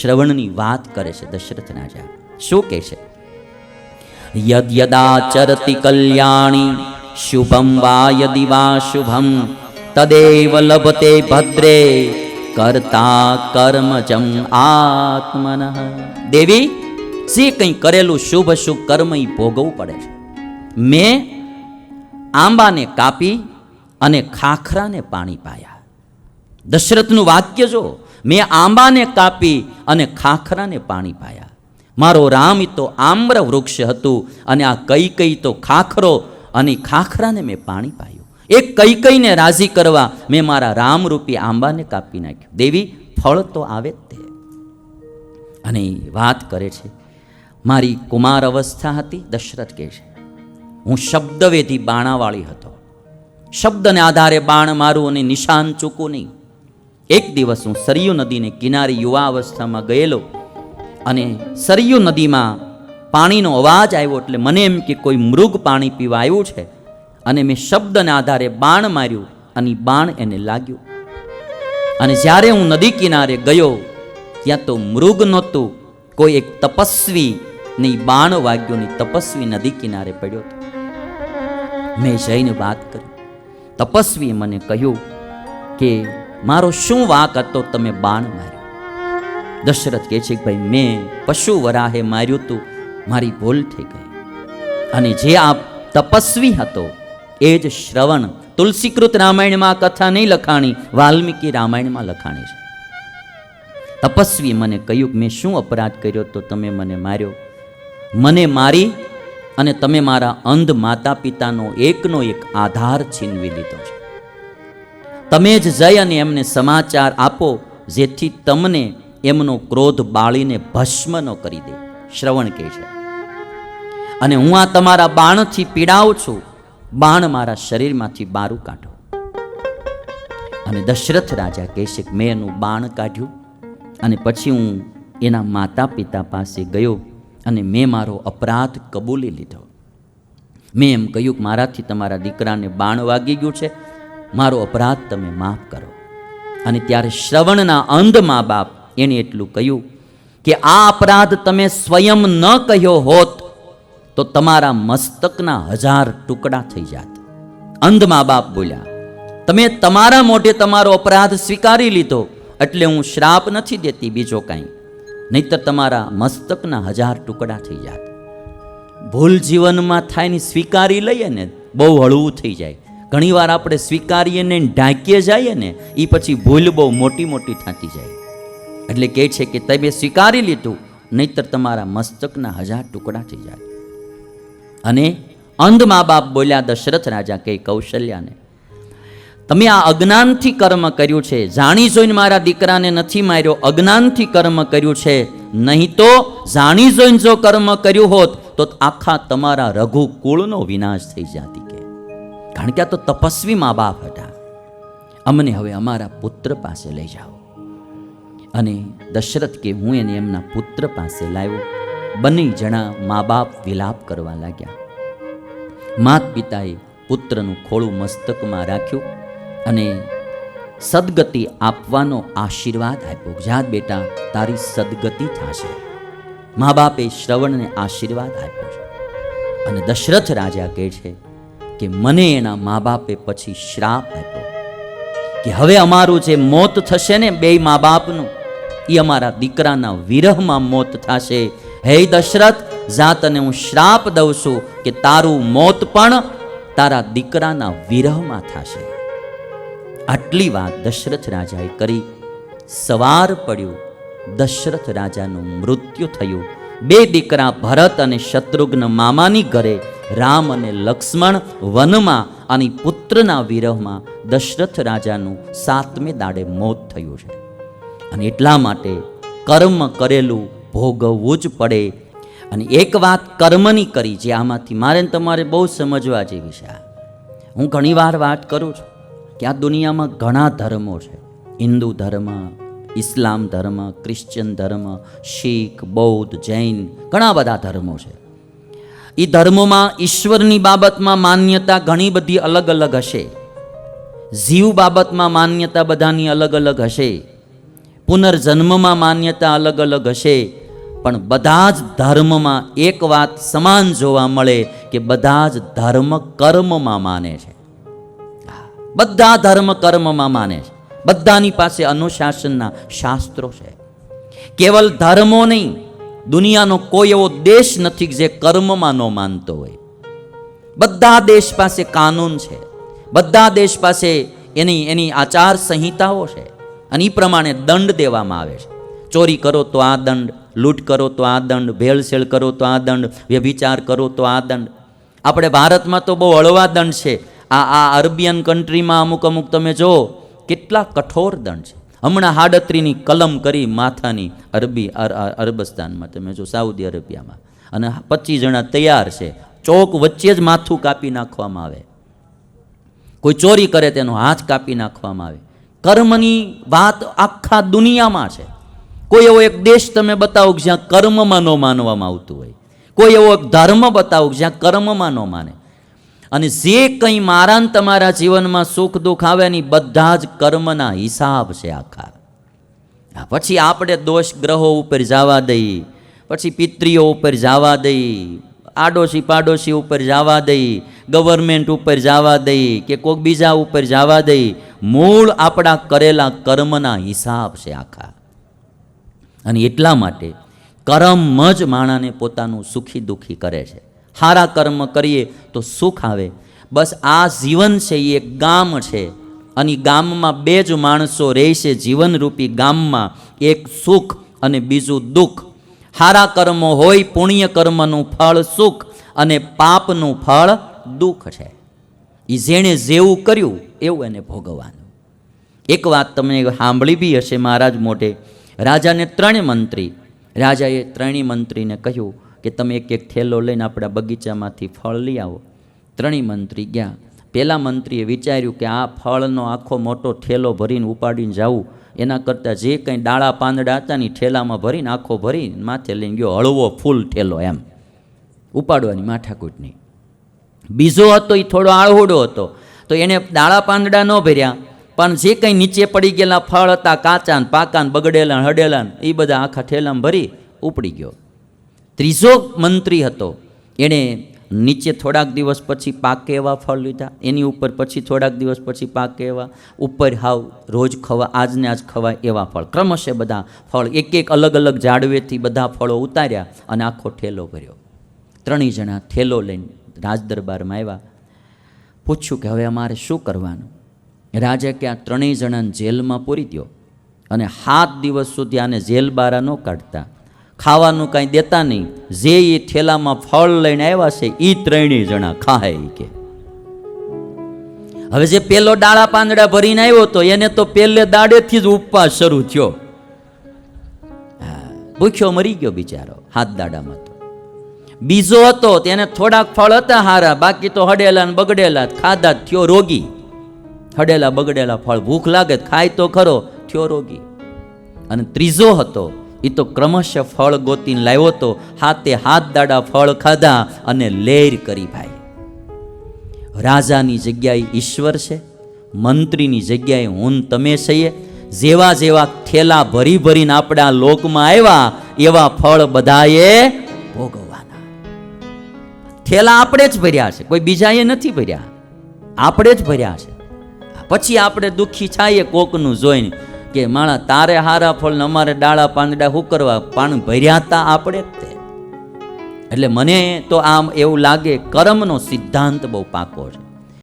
શ્રવણની વાત કરે છે દશરથ રાજા શું કહે છે? યદ યદાચરતિ કલ્યાણી, શુભમ વા યદિ વા શુભમ, તદેવ લભતે ભદ્રે, કરતા કર્મજમ આત્મન. દેવી, જે કંઈ કરેલું શુભ શુભ કર્મ એ ભોગવવું પડે છે. મેં આંબાને કાપી અને ખાખરાને પાણી પાયા. દશરથનું વાક્ય જો મેં આંબાને કાપી અને ખાખરાને પાણી પાયા. મારો રામ તો આમ્ર વૃક્ષ હતું અને આ કઈ કઈ તો ખાખરો અને ખાખરાને મેં પાણી પાયું. એ કઈ કઈને રાજી કરવા મેં મારા રામરૂપી આંબાને કાપી નાખ્યું. દેવી, ફળ તો આવે જ તે. અને વાત કરે છે, મારી કુમાર અવસ્થા હતી, દશરથ કહે છે. હું શબ્દવેધી બાણાવાળી હતો. શબ્દને આધારે બાણ મારું અને નિશાન ચૂકું નહીં. એક દિવસ હું સરયુ નદીને કિનારે યુવા અવસ્થામાં ગયેલો અને સરયુ નદીમાં પાણીનો અવાજ આવ્યો એટલે મને એમ કે કોઈ મૃગ પાણી પીવા આવ્યું છે અને મેં શબ્દને આધારે બાણ માર્યું અને બાણ એને લાગ્યું. અને જ્યારે હું નદી કિનારે ગયો, ત્યાં તો મૃગ નહોતું, કોઈ એક તપસ્વી ને બાણ વાગ્યો ને તપસ્વી નદી કિનારે પડ્યો હતો. મેં જઈને વાત કરી. તપસ્વીએ મને કહ્યું કે મારો શું વાક હતો તમે બાણ માર્યો? દશરથ કહે છે કે ભાઈ, મેં પશુ વરાહે માર્યું તું મારી ભૂલ થઈ ગઈ. અને જે આ તપસ્વી હતો, એ જ શ્રવણ તુલસીકૃત રામાયણમાં કથા નહીં લખાણી, વાલ્મીકી રામાયણમાં લખાણી છે. તપસ્વી મને કહ્યું કે મેં શું અપરાધ કર્યો તો તમે મને માર્યો? મને મારી અને તમે મારા અંધ માતા પિતાનો એકનો એક આધાર છીનવી લીધો છે. તમે જ જઈ અને એમને સમાચાર આપો, જેથી તમને એમનો ક્રોધ બાળીને ભસ્મ ન કરી દે. શ્રવણ કહે છે. અને હું આ તમારા બાણથી પીડાવું છું. બાણ મારા શરીરમાંથી બારું કાઢો. અને દશરથ રાજા કહે છે કે મેં એનું બાણ કાઢ્યું અને પછી હું એના માતા પિતા પાસે ગયો અને મેં મારો અપરાધ કબૂલી લીધો. મેં એમ કહ્યું કે મારાથી તમારા દીકરાને બાણ વાગી ગયું છે. મારો અપરાધ તમે માફ કરો. અને ત્યારે શ્રવણના અંધ મા બાપ એણે એટલું કહ્યું કે, આ અપરાધ તમે સ્વયં ન કહ્યો હોત, તો તમારા મસ્તકના હજાર ટુકડા થઈ જાત. અંધ મા બાપ બોલ્યા, તમે તમારા મોઢે તમારો અપરાધ સ્વીકારી લીધો, એટલે હું શ્રાપ નથી દેતી બીજો કાંઈ. નહીતર તમારા મસ્તકના હજાર ટુકડા થઈ જાત. ભૂલ જીવનમાં થાય ને સ્વીકારી લઈએ ને, બહુ હળવું થઈ જાય. ઘણીવાર આપણે સ્વીકારીએ ને ઢાંકીએ જઈએ ને એ પછી ભૂલ બહુ મોટી મોટી થતી જાય. એટલે કહે છે કે તમે સ્વીકારી લીધું, નહીતર તમારા મસ્તકના હજાર ટુકડા થઈ જાય. અને અંધ મા બાપ બોલ્યા દશરથ રાજા કે કૌશલ્યાને, તમે આ અજ્ઞાનથી કર્મ કર્યું છે. જાણી જોઈને મારા દીકરાને નથી માર્યો. અજ્ઞાનથી કર્મ કર્યું છે. નહીં તો જાણી જોઈને જો કર્મ કર્યું હોત, તો આખા તમારા રઘુ કુળનો વિનાશ થઈ જાતી. કારણ કે આ તો તપસ્વી મા બાપ હતા. અમને હવે અમારા પુત્ર પાસે લઈ જાઓ. અને દશરથ કે હું એને એમના પુત્ર પાસે લાવ્યો. બંને જણા મા બાપ વિલાપ કરવા લાગ્યા. માત પિતાએ પુત્રનું ખોળું મસ્તકમાં રાખ્યું અને સદગતિ આપવાનો આશીર્વાદ આપ્યો. જાત બેટા, તારી સદગતિ થશે. મા બાપે શ્રવણને આશીર્વાદ આપ્યો છે. અને દશરથ રાજા કહે છે કે મને એના મા બાપે પછી શ્રાપ આપ્યો કે હવે અમારું જે મોત થશે ને બે મા બાપનું એ અમારા દીકરાના વિરહમાં મોત થશે. હે દશરથ, જા હું શ્રાપ દઉં છું કે તારું મોત પણ તારા દીકરાના વિરહમાં થશે. આટલી વાત દશરથ રાજાએ કરી. સવાર પડ્યું. દશરથ રાજાનું મૃત્યુ થયું. બે દીકરા ભરત અને શત્રુઘ્ન મામાની ઘરે રામ અને લક્ષ્મણ વનમાં અને પુત્રના વિરહમાં દશરથ રાજાનું સાતમે દાડે મોત થયું છે. અને એટલા માટે કર્મ કરેલું ભોગવવું જ પડે. અને એક વાત કર્મની કરી જે આમાંથી મારે તમારે બહુ સમજવા જેવી છે. હું ઘણીવાર વાત કરું છું કે આ દુનિયામાં ઘણા ધર્મો છે. હિન્દુ ધર્મ, ઇસ્લામ ધર્મ, ક્રિશ્ચિયન ધર્મ, શીખ, બૌદ્ધ, જૈન ઘણા બધા ધર્મો છે. એ ધર્મોમાં, ઈશ્વરની બાબતમાં માન્યતા ઘણી બધી અલગ અલગ હશે. જીવ બાબતમાં માન્યતા બધાની અલગ અલગ હશે. પુનર્જન્મમાં માન્યતા અલગ અલગ હશે. પણ બધા જ ધર્મમાં એક વાત સમાન જોવા મળે કે બધા જ ધર્મ કર્મમાં માને છે. બધા ધર્મ કર્મમાં માને છે. બધાની પાસે અનુશાસનના શાસ્ત્રો છે. કેવલ ધર્મો નહીં દુનિયાનો કોઈ એવો દેશ નથી જે કર્મમાં ન માનતો હોય. બધા દેશ પાસે કાનૂન છે. બધા દેશ પાસે એની એની આચાર સંહિતાઓ છે. અને એ પ્રમાણે દંડ દેવામાં આવે છે. ચોરી કરો તો આ દંડ, લૂંટ કરો તો આ દંડ, ભેળસેળ કરો તો આ દંડ, વ્યભિચાર કરો તો આ દંડ. આપણે ભારતમાં તો બહુ હળવા દંડ છે. આ આ અરબિયન કન્ટ્રીમાં અમુક અમુક તમે જુઓ, કેટલા કઠોર દંડ છે. હમણાં હાડત્રીની કલમ કરી માથાની અરબી અર- અર- અરબસ્તાનમાં, તમે જો સાઉદી અરેબિયામાં. અને પચીસ જણા તૈયાર છે. ચોક વચ્ચે જ માથું કાપી નાખવામાં આવે. કોઈ ચોરી કરે તેનો હાથ કાપી નાખવામાં આવે. કર્મની વાત આખા દુનિયામાં છે. કોઈ એવો એક દેશ તમે બતાવો જ્યાં કર્મમાં ન માનવામાં આવતું હોય. કોઈ એવો એક ધર્મ બતાવો જ્યાં કર્મમાં ન માને. અને જે કંઈ મારા તમારા જીવનમાં સુખ દુઃખ આવે એની બધા જ કર્મના હિસાબ છે આખા. પછી આપણે દોષ ગ્રહો ઉપર જવા દઈ, પછી પિતરીઓ ઉપર જવા દઈ, આડોશી પાડોશી ઉપર જવા દઈ ગવર્મેન્ટ ઉપર જવા દઈ કે કોઈક બીજા ઉપર જવા દઈ, મૂળ આપણા કરેલા કર્મના હિસાબ છે આખા. અને એટલા માટે કર્મ જ માણાને પોતાનું સુખી દુઃખી કરે છે. સારા કર્મ કરીએ તો સુખ આવે. બસ આ જીવન છે એ એક ગામ છે. અને ગામમાં બે જ માણસો રહેશે જીવનરૂપી ગામમાં. એક સુખ અને બીજું દુઃખ. સારા કર્મો હોય પુણ્ય કર્મનું ફળ સુખ અને પાપનું ફળ દુઃખ છે. એ જેણે જેવું કર્યું એવું એને ભોગવવાનું. એક વાત તમને સાંભળી બી હશે મહારાજ મોઢે રાજાને ત્રણે મંત્રી. રાજાએ ત્રણેય મંત્રીને કહ્યું કે તમે એક એક થેલો લઈને આપણા બગીચામાંથી ફળ લઈ આવો. ત્રણેય મંત્રી ગયા. પહેલા મંત્રીએ વિચાર્યું કે આ ફળનો આખો મોટો થેલો ભરીને ઉપાડીને જવું. એના કરતાં જે કંઈ ડાળા પાંદડા હતા ને ઠેલામાં ભરીને આખો ભરીને માથે લઈને ગયો. હળવો ફૂલ ઠેલો એમ. ઉપાડવાની માથાકૂટની. બીજો હતો એ થોડો આળહોડો હતો. તો એણે દાળા પાંદડા ન ભર્યા. પણ જે કંઈ નીચે પડી ગયેલા ફળ હતા કાચા પાકાન બગડેલા હડેલા એ બધા આખા ઠેલામાં ભરી ઉપડી ગયો. ત્રીજો મંત્રી હતો. એણે નીચે થોડાક દિવસ પછી પાકે એવા ફળ લીધા. એની ઉપર પછી થોડાક દિવસ પછી પાકે એવા. ઉપર હાવ રોજ ખવા આજને આજ ખવાય એવા ફળ. ક્રમશઃ બધા ફળ. એક એક અલગ અલગ ઝાડવેથી બધા ફળો ઉતાર્યા અને આખો ઠેલો ભર્યો. ત્રણેય જણા થેલો લઈને રાજદરબારમાં આવ્યા. પૂછ્યું કે હવે અમારે શું કરવાનું? રાજા કે આ ત્રણેય જણાને જેલમાં પૂરી દો અને સાત દિવસ સુધી આને જેલ બારા ન કાઢતા. ખાવાનું કાંઈ દેતા નહીં. જે એ ઠેલામાં ફળ લઈને આવ્યા છે એ ત્રણેય જણા ખાય કે. હવે જે પેલો ડાળા પાંદડા ભરીને આવ્યો તો એને તો પેલે દાડેથી જ ઉપવાસ શરૂ થયો. ભૂખ્યો મરી ગયો બિચારો, હાથ દાડામાં તો. બીજો હતો, તેને થોડાક ફળ હતા હારા, બાકી તો હડેલા ને બગડેલા, ખાધા થયો રોગી. હડેલા બગડેલા ફળ ભૂખ લાગે, ખાય તો ખરો, થયો રોગી. અને ત્રીજો હતો એ તો ક્રમશઃ ફળ ગોતીને લાવ્યો તો હાથે હાથ દાડા ફળ ખાધા અને લેર કરી ભાઈ. રાજાની જગ્યાએ ઈશ્વર છે, મંત્રીની જગ્યાએ હું તમે છીએ. જેવા જેવા થેલા ભરી ભરીને આપણે લોકમાં આવ્યા, એવા ફળ બધાએ ભોગવવાના. થેલા આપણે જ ભર્યા છે, કોઈ બીજાએ નથી ભર્યા. આપણે જ ભર્યા છે. પછી આપણે દુઃખી છાઈએ કોકનું જોઈને કે, માણા, તારે હારા ફળ ને અમારે ડાળા પાંદડા શું કરવા પાણી ભર્યા હતા આપણે જ તે? એટલે મને તો આમ એવું લાગે, કર્મનો સિદ્ધાંત બહુ પાકો છે.